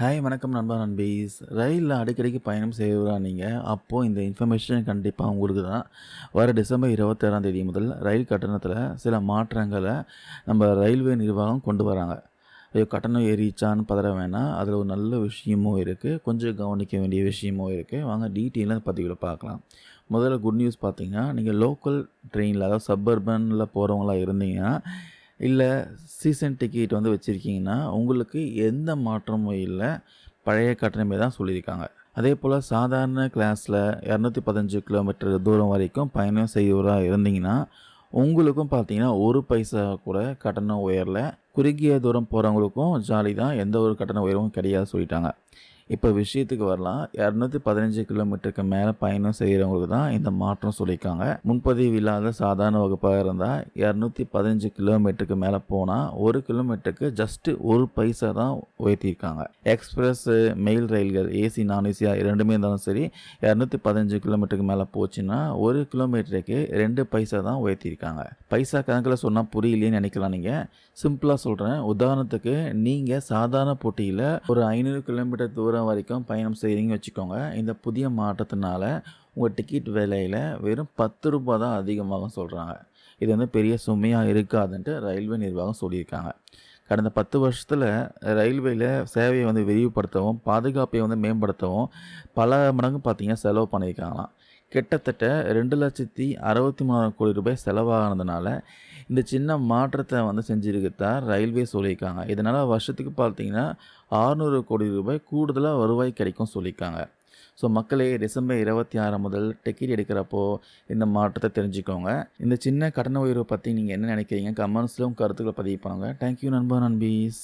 Hi வணக்கம் நண்பா நண்பீஸ். ரயிலில் அடிக்கடிக்கு பயணம் செய்வரா நீங்கள் அப்போது இந்த இன்ஃபர்மேஷன் கண்டிப்பாக உங்களுக்கு தான். வர டிசம்பர் இருபத்தேழாம் தேதி முதல் ரயில் கட்டணத்தில் சில மாற்றங்களை நம்ம ரயில்வே நிர்வாகம் கொண்டு வராங்க. ஐயோ கட்டணம் ஏறிச்சான்னு பதற வேணாம். அதில் ஒரு நல்ல விஷயமும் இருக்குது கொஞ்சம் கவனிக்க வேண்டிய விஷயமும் இருக்குது வாங்க டீட்டெயிலாக பற்றிகளை பார்க்கலாம். முதல்ல குட் நியூஸ் பார்த்தீங்கன்னா நீங்கள் லோக்கல் ட்ரெயினில் அதாவது சப்பர்பனில் போகிறவங்களா இருந்தீங்கன்னா இல்லை சீசன் டிக்கெட் வந்து வச்சுருக்கீங்கன்னா உங்களுக்கு எந்த மாற்றமும் இல்லை. பழைய கட்டணமே தான் சொல்லியிருக்காங்க. அதே போல் சாதாரண கிளாஸில் இரநூத்தி பதினஞ்சு கிலோமீட்டர் தூரம் வரைக்கும் பயணம் செய்வராக இருந்தீங்கன்னா உங்களுக்கும் பார்த்தீங்கன்னா ஒரு பைசா கூட கட்டணம் உயரல. குறுகிய தூரம் போகிறவங்களுக்கும் ஜாலி தான். எந்த ஒரு கட்டண உயர்வும் கிடையாது சொல்லிட்டாங்க. இப்போ விஷயத்துக்கு வரலாம். இரநூத்தி பதினஞ்சு கிலோமீட்டருக்கு மேலே பயணம் செய்கிறவங்களுக்கு தான் இந்த மாற்றம் சொல்லியிருக்காங்க. முன்பதிவு இல்லாத சாதாரண வகுப்பாக இருந்தால் இரநூத்தி பதினஞ்சு கிலோமீட்டருக்கு மேலே போனால் ஒரு கிலோமீட்டருக்கு ஜஸ்ட்டு ஒரு பைசா தான் உயர்த்தியிருக்காங்க. எக்ஸ்பிரஸ் மெயில் ரயில்கள் ஏசி நான் ஏசியாக இரண்டுமே இருந்தாலும் சரி இரநூத்தி பதினஞ்சு கிலோமீட்டருக்கு மேலே போச்சுன்னா ஒரு கிலோமீட்டருக்கு ரெண்டு பைசா தான் உயர்த்தியிருக்காங்க. பைசா கணக்கில் சொன்னால் புரியலையேன்னு நினைக்கலாம் நீங்கள் சிம்பிளாக சொல்கிறேன் உதாரணத்துக்கு நீங்கள் சாதாரண போட்டியில் ஒரு ஐநூறு கிலோமீட்டர் தூரம் வரைக்கும் பயணம் செய்கிறீங்கன்னு வச்சுக்கோங்க. இந்த புதிய மாற்றத்தினால உங்கள் டிக்கெட் விலையில் வெறும் பத்து ரூபாய் தான் அதிகமாகும் சொல்கிறாங்க இது வந்து பெரிய சுமையாக இருக்காதுன்ட்டு ரயில்வே நிர்வாகம் சொல்லியிருக்காங்க. கடந்த பத்து வருஷத்தில் ரயில்வேயில் சேவையை வந்து விரிவுபடுத்தவும் பாதுகாப்பை வந்து மேம்படுத்தவும் பல மடங்கு பார்த்திங்கன்னா செலவு பண்ணியிருக்காங்களாம். கிட்டத்தட்ட ரெண்டு லட்சத்தி அறுபத்தி மூணாயிரம் கோடி ரூபாய் செலவானதுனால இந்த சின்ன மாற்றத்தை வந்து செஞ்சுருக்கத்தான் ரயில்வே சொல்லியிருக்காங்க. இதனால் வருஷத்துக்கு பார்த்தீங்கன்னா ஆறுநூறு கோடி ரூபாய் கூடுதலாக வருவாய் கிடைக்கும் சொல்லியிருக்காங்க. ஸோ மக்களே டிசம்பர் இருபத்தி ஆறு முதல் டிக்கெட் எடுக்கிறப்போ இந்த மாற்றத்தை தெரிஞ்சுக்கோங்க. இந்த சின்ன கட்டண உயர்வை பற்றி நீங்கள் என்ன நினைக்கிறீங்க? கமெண்ட்ஸில் கருத்துக்களை பதிவிப்பாங்க. தேங்க்யூ நண்பா நண்பீஸ்.